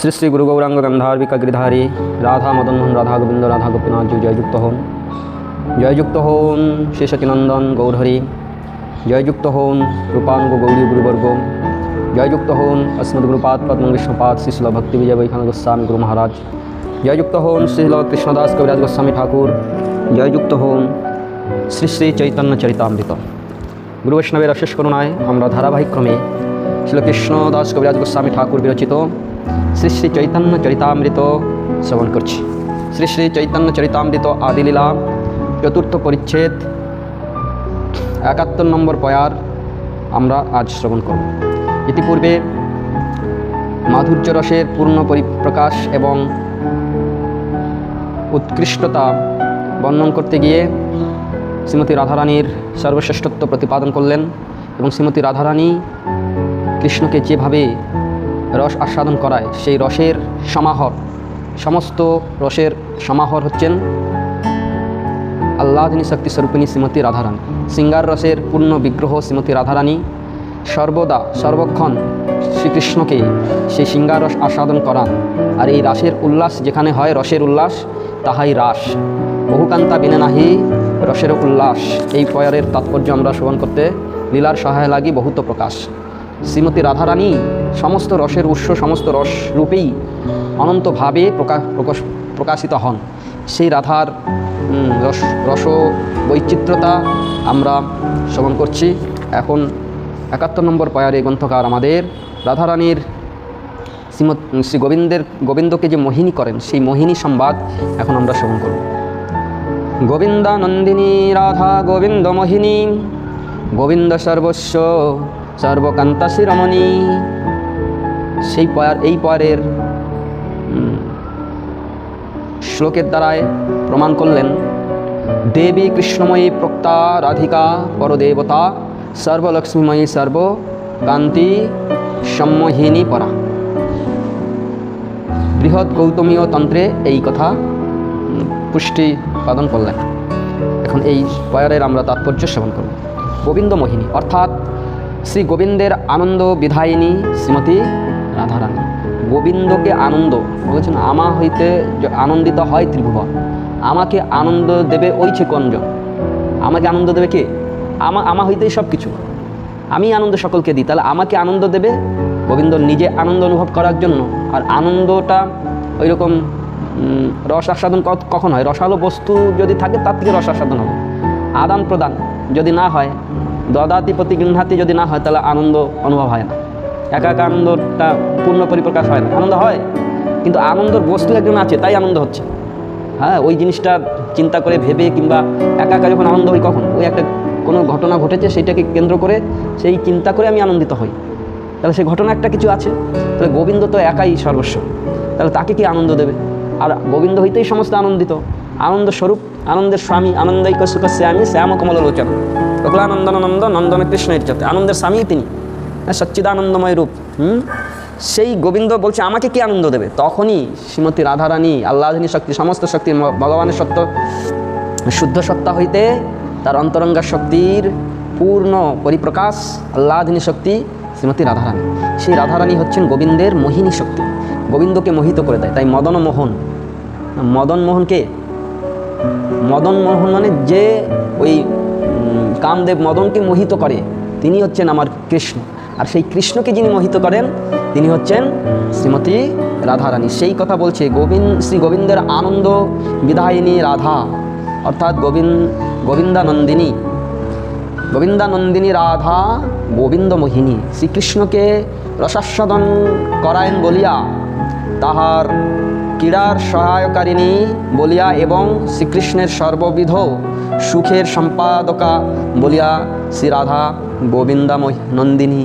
শ্রী শ্রী গুরু গৌরাঙ্গ গন্ধার্বিকা গিরিধারী রাধা মদন রাধা গোবিন্দ, রাধা গোপীনাথজি জয়যুক্ত হন। জয়যুক্ত হন শ্রী সচিনন্দন গৌরহরি। জয়যুক্ত হন রূপাঙ্গ গৌরী গুরুবর্গ। জয়যুক্ত হন অসমদ্গুরুপাদ পদ্মকৃষ্ণপাদ শ্রীশিল ভক্তি বিজয় বৈখান গোস্বামী গুরু মহারাজ। জয়যুক্ত হোম শ্রীল কৃষ্ণদাস কবিরাজ গোস্বামী ঠাকুর। জয়যুক্ত হন শ্রী শ্রী চৈতন্য চরিতামৃত। গুরু অশেষ করুণায় আমরা ধারাবাহিক ক্রমে শ্রীল কৃষ্ণদাস কবিরাজ গোস্বামী ঠাকুর বিরচিত শ্রী শ্রী চৈতন্য চরিতামৃত শ্রবণ করছি। শ্রী শ্রী চৈতন্য চরিতামৃত আদিলীলা চতুর্থ পরিচ্ছেদ, একাত্তর নম্বর পয়ার আমরা আজ শ্রবণ করব। ইতিপূর্বে মাধুর্য রসের পূর্ণ পরিপ্রকাশ এবং উৎকৃষ্টতা বর্ণন করতে গিয়ে শ্রীমতী রাধারানীর সর্বশ্রেষ্ঠত্ব প্রতিপাদন করলেন এবং শ্রীমতী রাধারানী কৃষ্ণকে যেভাবে রস আস্বাদন করায়। সেই রসের সমাহর, সমস্ত রসের সমাহর হচ্ছেন আল্লাদিনী শক্তি স্বরূপিণী শ্রীমতী রাধারানী। সিঙ্গার রসের পূর্ণ বিগ্রহ শ্রীমতী রাধারানী সর্বদা, সর্বক্ষণ শ্রীকৃষ্ণকে সেই সিঙ্গার রস আস্বাদন করান। আর এই রাসের উল্লাস যেখানে হয়, রসের উল্লাস, তাহাই রাস। বহুকান্তা বিনে নাহি রসের উল্লাস। এই পয়ারের তাৎপর্য আমরা শ্রবণ করতে লীলার সহায় লাগি বহুত প্রকাশ। শ্রীমতী রাধারানী সমস্ত রসের উৎস, সমস্ত রস রূপেই অনন্তভাবে প্রকাশ প্রকাশ প্রকাশিত হন। সেই রাধার রস রস বৈচিত্র্যতা আমরা শ্রবণ করছি। এখন একাত্তর নম্বর পয়ারে গ্রন্থকার আমাদের রাধারানীর শ্রীমৎ, শ্রী গোবিন্দের, গোবিন্দকে যে মোহিনী করেন, সেই মোহিনী সংবাদ এখন আমরা শ্রবণ করব। গোবিন্দা নন্দিনী রাধা গোবিন্দ মোহিনী, গোবিন্দ সর্বস্ব সর্বকান্তা শিরমণি সেই পয়ার, এই পয়ারের শ্লোকের দ্বারায় প্রমাণ করলেন, দেবী কৃষ্ণময়ী প্রক্তা রাধিকা পরদেবতা, সর্বলক্ষ্মীময়ী সর্ব সর্বকান্তি সম্মোহিনী পরা। বৃহৎ গৌতমীয় তন্ত্রে এই কথা পুষ্টি উৎপাদন করলেন। এখন এই পয়ারের আমরা তাৎপর্য সেবন করব। গোবিন্দ মোহিনী অর্থাৎ শ্রী গোবিন্দের আনন্দ বিধায়িনী শ্রীমতী রাধারানী, গোবিন্দকে আনন্দ, বলেছেন, আমা হইতে আনন্দিত হয় ত্রিভুবন। আমাকে আনন্দ দেবে ওই ছেকঞ্জ আমাকে আনন্দ দেবে কে? আমা আমা হইতেই সব কিছু আমি আনন্দ সকলকে দিই। তাহলে আমাকে আনন্দ দেবে? গোবিন্দ নিজে আনন্দ অনুভব করার জন্য। আর আনন্দটা ওই রকম রস আস্বাদন কখন হয়? রসালো বস্তু যদি থাকে, তার থেকে রস আস্বাদন হবে। আদান প্রদান যদি না হয় দদাতি প্রতি গৃহাতি যদি না হয়, তাহলে আনন্দ অনুভব হয় না। একা আনন্দটা পূর্ণ পরিপ্রকাশ হয় না। আনন্দ হয়, কিন্তু আনন্দর বস্তু একজন আছে, তাই আনন্দ হচ্ছে। হ্যাঁ ওই জিনিসটা চিন্তা করে ভেবে কিংবা একা যখন আনন্দ হই কখন? ওই একটা কোনো ঘটনা ঘটেছে, সেইটাকে কেন্দ্র করে সেই চিন্তা করে আমি আনন্দিত হই। তাহলে সেই ঘটনা একটা কিছু আছে। তাহলে গোবিন্দ তো একাই সর্বস্ব। তাহলে তাকে কি আনন্দ দেবে? আর গোবিন্দ হইতেই সমস্ত আনন্দিত। আনন্দ স্বরূপ, আনন্দের স্বামী আনন্দাইক সুখ শ্যামী শ্যাম কমল লোচন কপিলানন্দনানন্দ নন্দন কৃষ্ণের যাতে আনন্দের স্বামী তিনি। সচ্চিদানন্দময় রূপ, হুম? সেই গোবিন্দ বলছে, আমাকে কি আনন্দ দেবে? তখনই শ্রীমতী রাধারানী আল্লাহিনী শক্তি, সমস্ত শক্তি ভগবানের সত্য, শুদ্ধ সত্তা হইতে তার অন্তরঙ্গা শক্তির পূর্ণ পরিপ্রকাশ আল্লাহিনী শক্তি শ্রীমতী রাধারানী। সেই রাধারানী হচ্ছেন গোবিন্দের মোহিনী শক্তি। গোবিন্দকে মোহিত করে দেয়, তাই মদন মোহন। মদন মোহনকে মদন মোহন মানে যে ওই কামদেব মদনকে মোহিত করে, তিনি হচ্ছেন আমার কৃষ্ণ। আর সেই কৃষ্ণকে যিনি মোহিত করেন, তিনি হচ্ছেন শ্রীমতী রাধারানী। সেই কথা বলছে গোবিন্দ, শ্রী গোবিন্দের আনন্দ বিধায়িনী রাধা, অর্থাৎ গোবিন্দ, গোবিন্দানন্দিনী। গোবিন্দানন্দিনী রাধা, গোবিন্দ মোহিনী। শ্রীকৃষ্ণকে রসাস্বাদন করায়েন বলিয়া, তাহার ক্রীড়ার সহায়কারিণী বলিয়া এবং শ্রীকৃষ্ণের সর্ববিধ সুখের সম্পাদকা বলিয়া শ্রী রাধা গোবিন্দা নন্দিনী।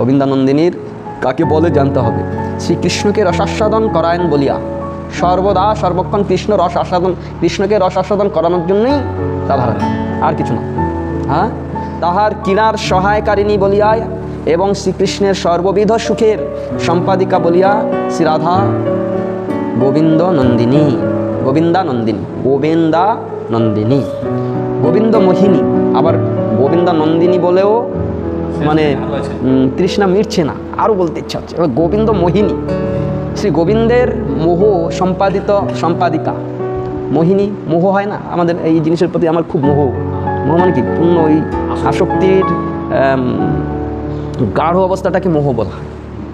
গোবিন্দানন্দিনীর কাকে বলে জানতে হবে। শ্রীকৃষ্ণকে রসাস্বাদন করায়েন বলিয়া সর্বদা সর্বক্ষণ কৃষ্ণ রস আস্বাদন কৃষ্ণকে রস আস্বাদন করানোর জন্যই রাধারানী আর কিছু না। হ্যাঁ? তাহার কিনার সহায়কারিণী বলিয়া এবং শ্রীকৃষ্ণের সর্ববিধ সুখের সম্পাদিকা বলিয়া শ্রী রাধা গোবিন্দ নন্দিনী গোবিন্দা নন্দিনী গোবিন্দা নন্দিনী গোবিন্দ মোহিনী আবার গোবিন্দা নন্দিনী বলেও মানে উম, তৃষ্ণা মিটছে না আরও বলতে ইচ্ছা হচ্ছে। এবার গোবিন্দ মোহিনী শ্রী গোবিন্দের মোহ সম্পাদিত সম্পাদিকা। মোহিনী মোহ হয় না? আমাদের এই জিনিসের প্রতি আমার খুব মোহ। মোহ মানে কি? পূর্ণ ওই আসক্তির গাঢ় অবস্থাটাকে মোহ বলা হয়।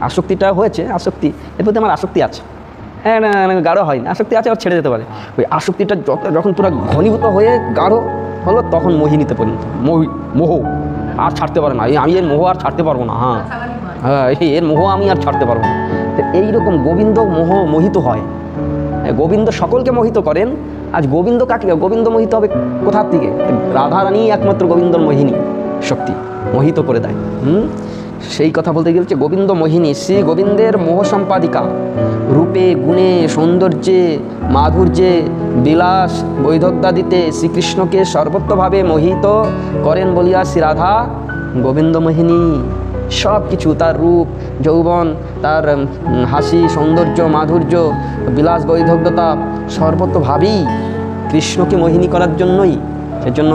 আসক্তিটা হয়েছে আসক্তি। এর প্রতি আমার আসক্তি আছে। হ্যাঁ গাঢ় হয় না, আসক্তি আছে আর ছেড়ে যেতে পারে। ওই আসক্তিটা যত- যখন পুরো ঘনীভূত হয়ে গাঢ় হলো তখন মোহিনীতে পরিণত। মোহি মোহ। আর ছাড়তে পারে না। আমি এর মোহ আর ছাড়তে পারব না হ্যাঁ। হ্যাঁ এর মোহ আমি আর ছাড়তে পারব না। তো এইরকম গোবিন্দ মোহ মোহিত হয়। হ্যাঁ, গোবিন্দ সকলকে মোহিত করেন। আজ গোবিন্দ কাকে? গোবিন্দ মোহিত হবে কোথার থেকে রাধারানী একমাত্র গোবিন্দর মোহিনী শক্তি মোহিত করে দেয়। হুম? সেই কথা বলতে গেলে গোবিন্দ মোহিনী, শ্রী গোবিন্দের মোহ সম্পাদিকা। রূপে, গুণে, সৌন্দর্যে, মাধুর্যে, বিলাস বৈধব্যাদিতে শ্রীকৃষ্ণকে সর্বত্রভাবে মোহিত করেন বলিয়া শ্রী রাধা গোবিন্দ মোহিনী। সব কিছু তার রূপ, যৌবন, তার হাসি, সৌন্দর্য, মাধুর্য, বিলাস বৈধগ্যতা সর্বতভাবেই কৃষ্ণকে মোহিনী করার জন্যই। সেজন্য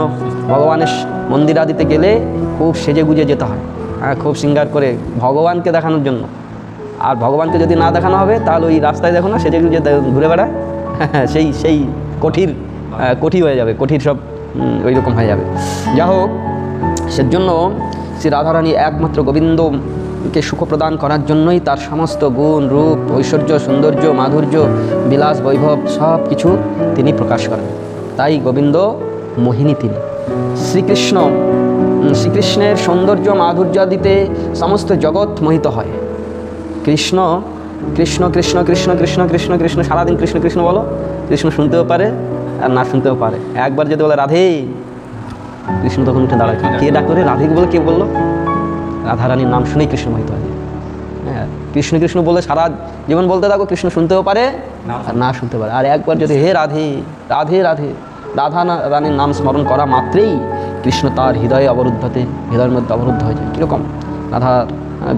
ভগবানের মন্দিরাদিতে গেলে খুব সেজে গুজে যেতে হয়। হ্যাঁ খুব সিঙ্গার করে ভগবানকে দেখানোর জন্য। আর ভগবানকে যদি না দেখানো হবে, তাহলে ওই রাস্তায় দেখো না গুজে দে- ঘুরে বেড়ায়। সেই সেই কঠির কঠি হয়ে যাবে, কঠির সব ওই রকম হয়ে যাবে। যা হোক, সেজন্য শ্রী রাধারানী একমাত্র গোবিন্দকে সুখ প্রদান করার জন্যই তার সমস্ত গুণ, রূপ, ঐশ্বর্য, সৌন্দর্য, মাধুর্য, বিলাস, বৈভব সব কিছু তিনি প্রকাশ করেন। তাই গোবিন্দ মোহিনী তিনি। শ্রীকৃষ্ণ শ্রীকৃষ্ণের সৌন্দর্য মাধুর্য দিতে সমস্ত জগৎ মোহিত হয়। কৃষ্ণ কৃষ্ণ কৃষ্ণ কৃষ্ণ কৃষ্ণ কৃষ্ণ কৃষ্ণ সারাদিন কৃষ্ণ কৃষ্ণ বলো। কৃষ্ণ শুনতেও পারে আর না শুনতেও পারে। একবার যদি বলে রাধে কৃষ্ণ তখন উঠে দাঁড়ায়। কে ডাক করে রাধেকে বলে কে বলল? রাধারানীর নাম শুনেই কৃষ্ণ মোহিত হয়। হ্যাঁ কৃষ্ণ কৃষ্ণ বলে সারা জীবন বলতে থাকো কৃষ্ণ শুনতেও পারে আর না শুনতে পারে। আর একবার যদি হে রাধে রাধে রাধে রাধা রানীর নাম স্মরণ করা মাত্রেই কৃষ্ণ তার হৃদয়ে অবরুদ্ধতে হৃদয়ের মধ্যে অবরুদ্ধ হয়ে যায়। কীরকম? রাধার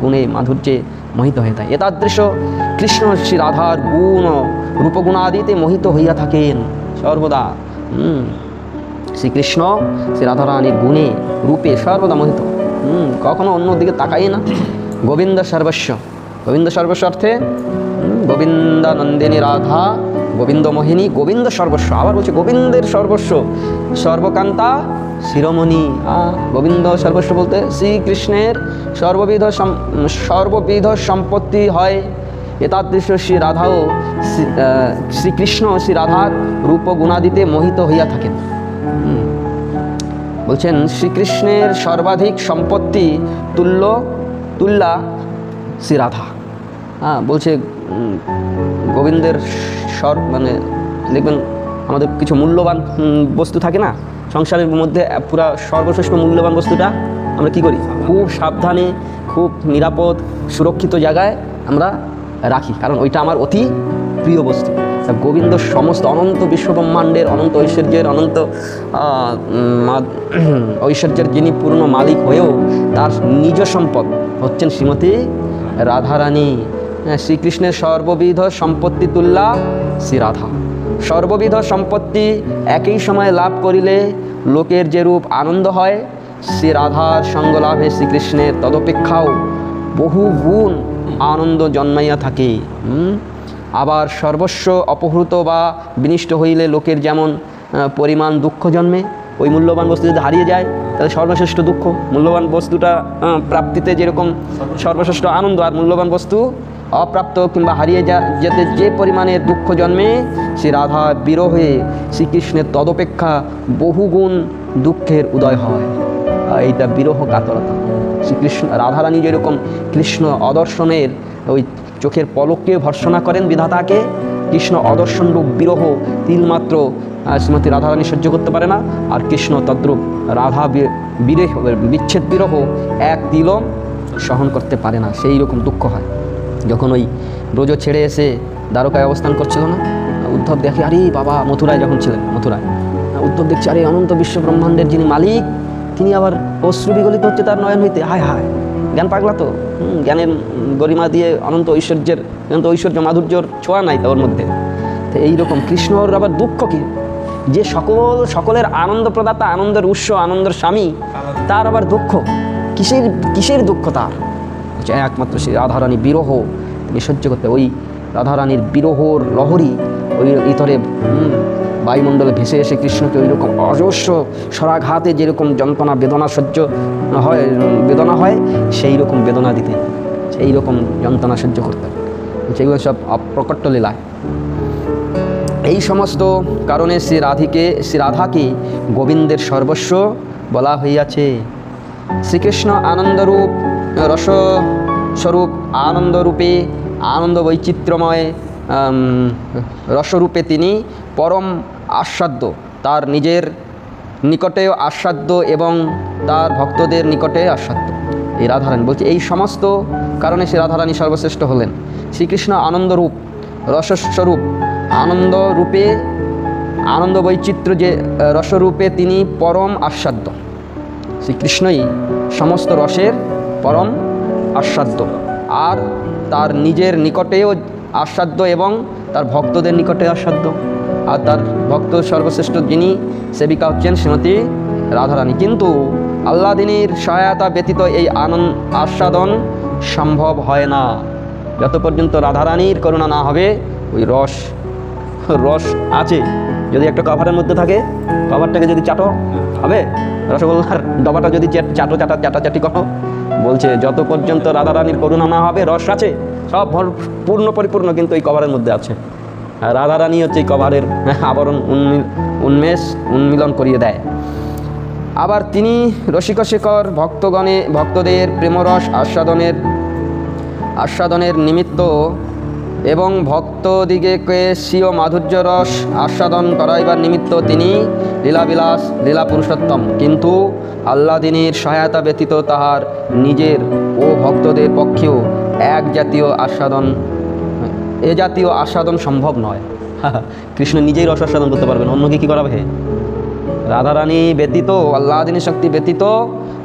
গুণে মাধুর্যে মোহিত হয়ে থাকে এতাদৃশ কৃষ্ণ শ্রী রাধার গুণ রূপগুণাদিতে মোহিত হইয়া থাকেন সর্বদা। শ্রীকৃষ্ণ শ্রী রাধারানীর গুণে রূপে সর্বদা মোহিত। হুম, কখনো অন্য দিকে তাকাই না। গোবিন্দ সর্বস্ব। গোবিন্দ সর্বস্ব অর্থে? গোবিন্দানন্দিনী রাধা গোবিন্দ মোহিনী গোবিন্দ সর্বস্ব। আবার বলছে গোবিন্দের সর্বস্ব। সর্বকান্তা শিরোমণি গোবিন্দ সর্বস্ব বলতে শ্রীকৃষ্ণের সর্ববিধ সর্ববিধ সম্পত্তি হয়। এতাদৃশ্য শ্রী রাধাও শ্রী- শ্রীকৃষ্ণ শ্রী রাধার রূপ গুণাদিতে মোহিত হইয়া থাকেন। বলছেন, শ্রীকৃষ্ণের সর্বাধিক সম্পত্তি তুল্য, তুল্যা শ্রী রাধা। হ্যাঁ বলছে গোবিন্দের সর মানে দেখবেন আমাদের কিছু মূল্যবান বস্তু থাকে না সংসারের মধ্যে পুরা সর্বশ্রেষ্ঠ মূল্যবান বস্তুটা আমরা কি করি? খুব সাবধানে খুব নিরাপদ সুরক্ষিত জায়গায় আমরা রাখি কারণ ওইটা আমার অতি প্রিয় বস্তু। গোবিন্দ সমস্ত অনন্ত বিশ্বব্রহ্মাণ্ডের অনন্ত ঐশ্বর্যের অনন্ত ঐশ্বর্যের যিনি পূর্ণ মালিক হয়েও তার নিজ সম্পদ হচ্ছেন শ্রীমতী রাধারানী। হ্যাঁ, শ্রীকৃষ্ণের সর্ববিধ সম্পত্তি তুল্লা শ্রী রাধা। সর্ববিধ সম্পত্তি একই সময় লাভ করিলে লোকের যেরূপ আনন্দ হয় শ্রী রাধার সঙ্গ লাভে শ্রীকৃষ্ণের তদপেক্ষাও বহু গুণ আনন্দ জন্মাইয়া থাকে। আবার সর্বস্ব অপহৃত বা বিনিষ্ট হইলে লোকের যেমন পরিমাণ দুঃখ জন্মে, ওই মূল্যবান বস্তু যদি হারিয়ে যায়, তাহলে সর্বশ্রেষ্ঠ দুঃখ। মূল্যবান বস্তুটা প্রাপ্তিতে যেরকম সর্বশ্রেষ্ঠ আনন্দ আর মূল্যবান বস্তু অপ্রাপ্ত কিংবা হারিয়ে যা যেতে যে পরিমাণে দুঃখ জন্মে, সে রাধা বিরহে শ্রীকৃষ্ণের তদপেক্ষা বহুগুণ দুঃখের উদয় হয়। এইটা বিরহ কাতরতা। শ্রীকৃষ্ণ রাধারানী যেরকম কৃষ্ণ অদর্শনের ওই চোখের পলককে ভর্সনা করেন বিধাতাকে, কৃষ্ণ অদর্শন রূপ বিরহ তিলমাত্র শ্রীমতী রাধারানী সহ্য করতে পারে না। আর কৃষ্ণ তদ্রূপ রাধা বিরেহ, বিচ্ছেদ বিরহ এক তিলম সহন করতে পারে না। সেই রকম দুঃখ হয়। যখন ওই ব্রজ ছেড়ে এসে দ্বারকায় অবস্থান করছিল না উদ্ধব দেখে আরে বাবা মথুরায় যখন ছিলেন মথুরায়। উদ্ধব দেখছে আরে অনন্ত বিশ্ব ব্রহ্মাণ্ডের যিনি মালিক তিনি আবার অশ্রু বিগলিত হচ্ছে তার নয়ন হইতে। হায় হায় জ্ঞান পাগলা তো? হুম, জ্ঞানের গরিমা দিয়ে অনন্ত ঐশ্বর্যের অনন্ত ঐশ্বর্য মাধুর্যর ছোঁয়া নাই তোর মধ্যে। তো এইরকম কৃষ্ণর আবার দুঃখ কি? যে সকল সকলের আনন্দ প্রদাতা আনন্দের উৎস আনন্দের স্বামী তার আবার দুঃখ? কিসের কিসের দুঃখ তার? হচ্ছে একমাত্র সেই রাধারানী বিরহ, তিনি সহ্য করতে ওই রাধারানীর বিরহর লহরী ওই ইতরে বায়ুমণ্ডলে ভেসে এসে কৃষ্ণকে ওই রকম অজস্র সরাঘাতে যেরকম যন্ত্রণা, বেদনা সহ্য হয়, বেদনা হয় সেই রকম বেদনা দিতে সেই রকম যন্ত্রণা সহ্য করতে। সেগুলো সব অপ্রকট লীলায় এই সমস্ত কারণে শ্রী রাধিকে, শ্রী রাধাকে গোবিন্দের সর্বস্ব বলা হইয়াছে। শ্রীকৃষ্ণ আনন্দরূপ রস স্বরূপ আনন্দরূপে আনন্দ বৈচিত্র্যময় রসরূপে তিনি পরম আস্বাদ্য তার নিজের নিকটেও আস্বাদ্য এবং তার ভক্তদের নিকটে আস্বাদ্য এই রাধারানী বলছে, এই সমস্ত কারণে সে রাধারানী সর্বশ্রেষ্ঠ হলেন। শ্রীকৃষ্ণ আনন্দরূপ, রসস্বরূপ আনন্দ রূপে আনন্দ বৈচিত্র্য যে, রসরূপে তিনি পরম আস্বাদ্য শ্রীকৃষ্ণই সমস্ত রসের পরম আস্বাদ্য আর তার নিজের নিকটেও আস্বাদ্য এবং তার ভক্তদের নিকটে আস্বাদ্য আর তার ভক্ত সর্বশ্রেষ্ঠ যিনি, সেবিকা হচ্ছেন শ্রীমতী রাধারানী। কিন্তু আল্লাদিনীর সহায়তা ব্যতীত এই আনন্দ, আস্বাদন সম্ভব হয় না। যত পর্যন্ত রাধারানীর করুণা না হবে, ওই রস রস আছে। যদি একটা কভারের মধ্যে থাকে কভারটাকে যদি চাটো, হবে? রসগোল্লার ডবাটা যদি চাটো চাটা চাটাচাটি করো। বলছে, যত পর্যন্ত রাধা রানীর করুণা না হবে, রস আছে, সব পূর্ণ পরিপূর্ণ কিন্তু এই কভারের মধ্যে আছে। আর রাধারানী হচ্ছে এই কভারের আবরণ উন্মিল উন্মেষ, উন্মিলন করিয়ে দেয়। আবার তিনি রসিক শেখর, ভক্তগণে ভক্তদের প্রেমরস আস্বাদনের আস্বাদনের নিমিত্ত এবং ভক্তদিগকে স্বীয় মাধুর্য রস আস্বাদন করাইবার নিমিত্ত তিনি লীলাবিলাস লীলা পুরুষোত্তম কিন্তু আল্লাদিনীর সহায়তা ব্যতীত তাহার নিজের ও ভক্তদের পক্ষেও এক জাতীয় আস্বাদন, এ জাতীয় আস্বাদন সম্ভব নয়। কৃষ্ণ নিজেই রস আস্বাদন করতে পারবেন, অন্যকে কী করাবে? রাধারানী ব্যতীত আল্লাদিনী শক্তি ব্যতীত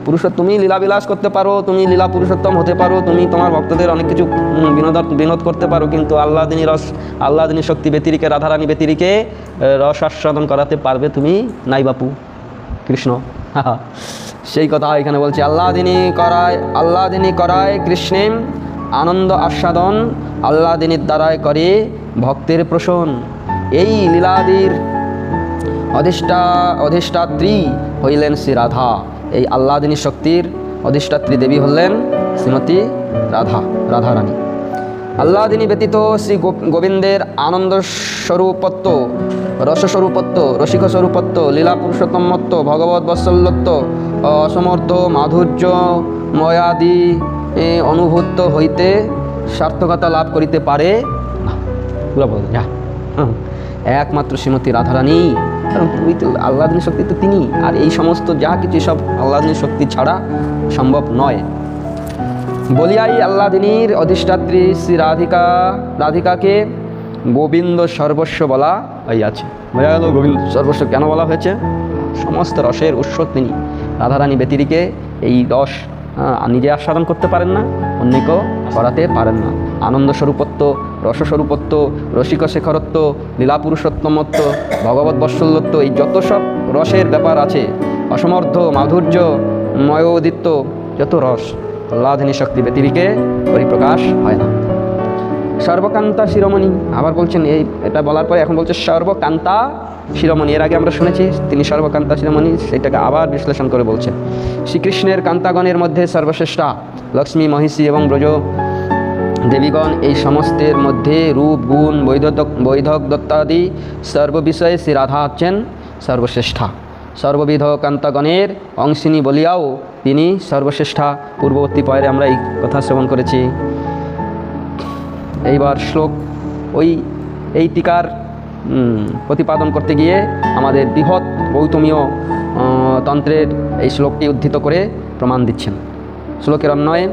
পুরুষ তুমি লীলাবিলাস করতে পারো, তুমি লীলা পুরুষোত্তম হতে পারো, তুমি তোমার ভক্তদের অনেক কিছু বিনোদ বিনোদ করতে পারো, কিন্তু আল্লাদিনী রস আল্লাদিনী শক্তি ব্যতিরিকে, রাধারানী ব্যতিরিকে রস আস্বাদন করাতে পারবে তুমি নাই বাপু, কৃষ্ণ। সেই কথা এখানে বলছে আল্লাদিনী করায় আল্লাদিনী করায় কৃষ্ণের আনন্দ আস্বাদন আল্লাদিনীর দ্বারায় করে ভক্তের প্রসন। এই লীলাদির অধিষ্ঠা, অধিষ্ঠাত্রী হইলেন শ্রী রাধা। এই আল্লাদিনী শক্তির অধিষ্ঠাত্রী দেবী হলেন শ্রীমতী রাধা, রাধারানী। আল্লাদিনী ব্যতীত শ্রী গোবিন্দের আনন্দ স্বরূপত্ব রসস্বরূপত্ব রসিক স্বরূপত্ব লীলা পুরুষোত্তমত্ব ভগবত বৎসল্যত্ব, অসমর্থ মাধুর্য ময়াদি অনুভূত হইতে সার্থকতা লাভ করিতে পারে। একমাত্র শ্রীমতী রাধারানী। কারণ ওই তো আল্লাদিনী শক্তি তো তিনি। আর এই সমস্ত যা কিছু সব আল্লাদিনী শক্তি ছাড়া সম্ভব নয়। বলিয়াই আল্লাদিনীর অধিষ্ঠাত্রী শ্রী রাধিকা, রাধিকাকে গোবিন্দ সর্বস্ব বলা হইয়াছে। বোঝা গেল গোবিন্দ সর্বস্ব কেন বলা হয়েছে? সমস্ত রসের উৎস তিনি। রাধারানী ব্যতিরিকে এই রস নিজে আস্বাদন করতে পারেন না, অন্যকেও করাতে পারেন না। আনন্দ স্বরূপত্ব রসস্বরূপত্ব, রসিক শেখরত্ব লীলা পুরুষোত্তমত্ব ভগবত বৎসল্যত্ব, এই যত সব রসের ব্যাপার আছে, অসমর্থ, মাধুর্য, ময়োদিত্য, যত রস আল্লাধিনী শক্তি ব্যতিরিকে পরিপ্রকাশ হয় না। সর্বকান্তা শিরোমণি, আবার বলছেন এই, এটা বলার পরে এখন বলছে সর্বকান্তা শিরোমণি। এর আগে আমরা শুনেছি, তিনি সর্বকান্তা শিরোমণি, সেটাকে আবার বিশ্লেষণ করে বলছেন। শ্রীকৃষ্ণের কান্তাগণের মধ্যে সর্বশ্রেষ্ঠা, লক্ষ্মী, মহিষী এবং ব্রজ দেবীগণ, এই সমস্তের মধ্যে রূপ, গুণ বৈধক বৈধক, দত্তাদি সর্ববিষয়ে শ্রী রাধা হচ্ছেন সর্বশ্রেষ্ঠা। সর্ববিধ কান্তাগণের অংশিনী বলিয়াও তিনি সর্বশ্রেষ্ঠা। পূর্ববর্তী পয়েরে আমরা এই কথা শ্রবণ করেছি। এইবার শ্লোক, ওই, এই টিকার প্রতিপাদন করতে গিয়ে আমাদের বৃহৎ গৌতমীয় তন্ত্রের এই শ্লোকটি উদ্ধৃত করে প্রমাণ দিচ্ছেন। শ্লোকের অন্বয়ে,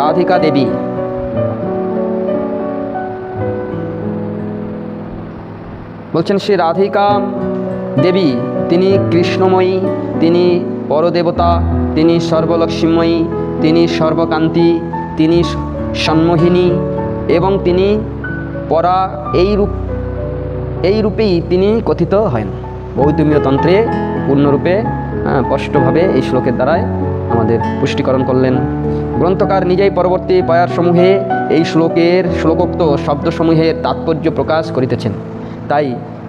রাধিকা দেবী বলছেন, শ্রী রাধিকা দেবী, তিনি কৃষ্ণময়ী, তিনি পরদেবতা, তিনি সর্বলক্ষ্মীময়ী, তিনি সর্বকান্তি, তিনি সন্মোহিনী এবং তিনি পরা এই রূপ, এই রূপেই তিনি কথিত হন বৌদ্ধমীয় তন্ত্রে পূর্ণরূপে স্পষ্টভাবে এই শ্লোকের দ্বারায় আমাদের পুষ্টিকরণ করলেন। গ্রন্থকার নিজেই পরবর্তী পয়ারসমূহে এই শ্লোকের, শ্লোকোক্ত শব্দসমূহের তাৎপর্য প্রকাশ করিতেছেন। তাই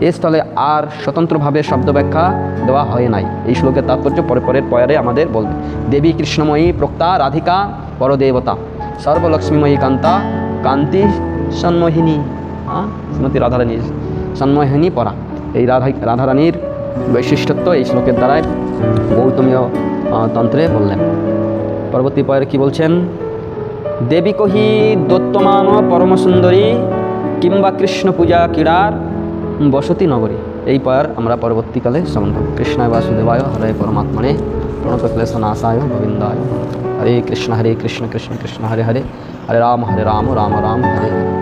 এ স্থলে আর স্বতন্ত্রভাবে শব্দ ব্যাখ্যা দেওয়া হয় নাই। এই শ্লোকের তাৎপর্য পরে পরের পয়ারে আমাদের বলবে। দেবী কৃষ্ণময়ী প্রক্তা রাধিকা পরদেবতা, সর্বলক্ষ্মীময়ী কান্তা, কান্তি সন্মোহিনী শ্রীমতী রাধারানী, সন্মোহিনী পরা। এই রাধা, রাধারানীর বৈশিষ্ট্যত্ব এই শ্লোকের দ্বারাই গৌতমীয় তন্ত্রে বললেন। পরবর্তী পয়ের কি বলছেন? দেবী কহি, দত্তমান পরম সুন্দরী কিংবা কৃষ্ণ পূজা ক্রীড়ার বসতি নগরী। এই পয়ার আমরা পরবর্তীকালে শ্রবণ করব কৃষ্ণায় বাসুদেবায়, হরে পরমাত্মনে প্রণত গোবিন্দ গোবিন্দায়। হরে কৃষ্ণ হরে কৃষ্ণ কৃষ্ণ কৃষ্ণ, হরে হরে। হরে রাম হরে রাম রাম রাম, হরে হরে।